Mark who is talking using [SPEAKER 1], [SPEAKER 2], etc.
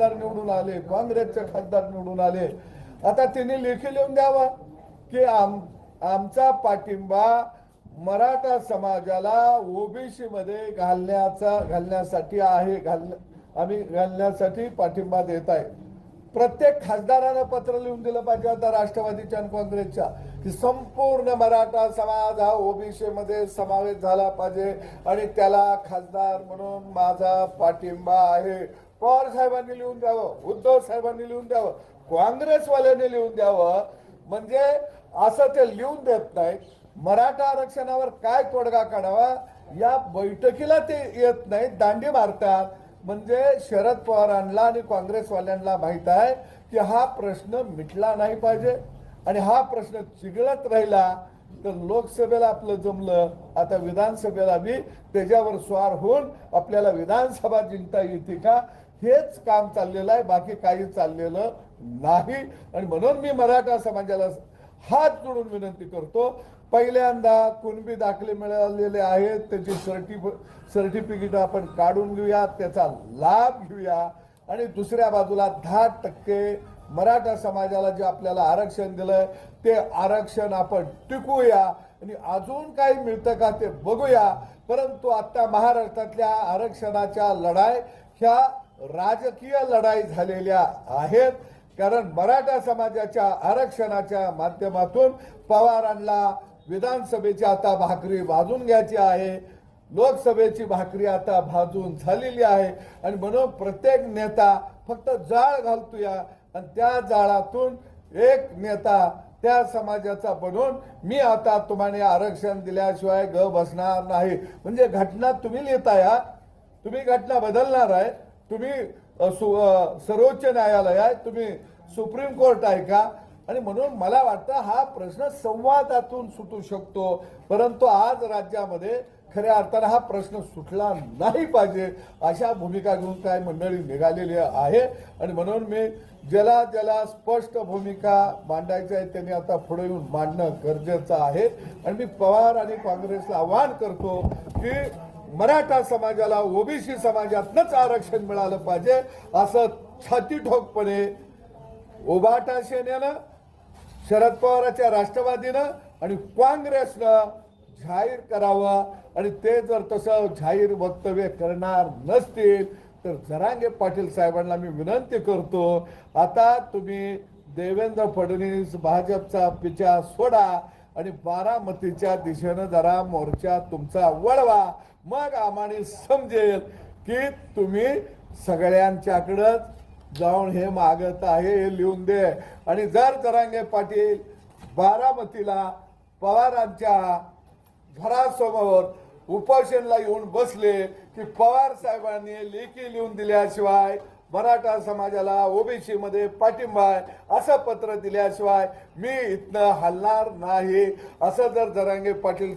[SPEAKER 1] खासदार निवडून आले काँग्रेसचे खासदार निवडून आले. आता त्यांनी लेखी लिहून द्यावा की आम आमचा पाठिंबा मराठा समाजाला ओबीसी मध्ये घालण्याचा घालण्यासाठी आहे घाल आम्ही घालण्यासाठी पाठिंबा देत आहे. प्रत्येक खासदारानं पत्र लिहून दिलं पाहिजे आता राष्ट्रवादीच्या आणि काँग्रेसच्या की संपूर्ण मराठा समाज हा ओबीसी मध्ये समावेश झाला पाहिजे आणि त्याला खासदार म्हणून माझा पाठिंबा आहे. पवार साहेबांनी लिहून द्यावं उद्धव साहेबांनी लिहून द्यावं काँग्रेसवाल्यांनी लिहून द्यावं. म्हणजे असं ते लिहून देत नाहीत. मराठा आरक्षणावर काय तोडगा काढावा या बैठकीला ते येत नाहीत. दांडी मारतात. म्हणजे शरद पवारांना आणि काँग्रेसवाल्यांना माहीत आहे की हा प्रश्न मिटला नाही पाहिजे. आणि हा प्रश्न चिघळत राहिला तर लोकसभेला आपलं जमलं. आता विधानसभेला बी त्याच्यावर स्वार होऊन आपल्याला विधानसभा जिंकता येते का? हेच काम चाललेलं आहे. बाकी काही चाललेलं नाही. आणि म्हणून मी मराठा समाजाला हात जोडून विनंती करतो. पहिल्यांदा कुणबी दाखले मिळालेले आहेत त्याची सर्टिफ सर्टिफिकेट आपण काढून घेऊया त्याचा लाभ घेऊया. आणि दुसऱ्या बाजूला दहा टक्के मराठा समाजाला जे आपल्याला आरक्षण दिलंय ते आरक्षण आपण टिकूया आणि अजून काही मिळतं का ते बघूया. परंतु आता महाराष्ट्रातल्या आरक्षणाच्या लढाई ह्या राजकीय लढाई झालेल्या आहेत. कारण मराठा समाजाच्या आरक्षणाच्या माध्यमातून पवारांना विधानसभेची आता भाकरी भाजून घ्यायची आहे. लोकसभेची भाकरी आता भाजून झालेली आहे. आणि म्हणून प्रत्येक नेता फक्त जाळ घालतोया. आणि त्या जाळातून एक नेता त्या समाजाचा बनून मी आता तुम्हाला आरक्षण दिल्याशिवाय ग बसणार नाही. म्हणजे घटना तुम्ही लिहिता या तुम्ही घटना बदलणार आहे तुम्ही सु- सर्वोच्च न्यायालय आहे तुम्ही सुप्रीम कोर्ट आहे का? आणि म्हणून मला वाटतं हा प्रश्न संवादातून सुटू शकतो. परंतु आज राज्यामध्ये खऱ्या अर्थानं हा प्रश्न सुटला नाही पाहिजे अशा भूमिका घेऊन काय मंडळी निघालेली आहे. आणि म्हणून मी ज्याला ज्याला स्पष्ट भूमिका मांडायची आहे त्यांनी आता पुढे येऊन मांडणं गरजेचं आहे. आणि मी पवार आणि काँग्रेसला आवाहन करतो की मराठा समाजाला ओबीसी समाजातनंच आरक्षण मिळालं पाहिजे. असं छाती ठोकपणे उभाटा सेनेनं शरद पवाराच्या राष्ट्रवादीनं आणि काँग्रेसनं जाहीर करावं. आणि ते जर तसं जाहीर वक्तव्य करणार नसतील तर जरांगे पाटील साहेबांना मी विनंती करतो आता तुम्ही देवेंद्र फडणवीस भाजपचा पिछा सोडा आणि बारामतीच्या दिशेनं जरा मोर्चा तुमचा वळवा. मग आम्हाला समजेल की तुम्ही सगळ्यांच्याकडंच जाऊन हे मागत आहे हे लिहून दे. आणि जर तरांगे पाटील बारामतीला पवारांच्या घरासमोर उपोषणला येऊन बसले की पवार साहेबांनी लेखी लिहून दिल्याशिवाय मराठा समाजाला ओबीसी मध्ये पाठिंबा आहे असं पत्र दिल्याशिवाय मी इथनं हलणार नाही असं जर जरांगे पाटील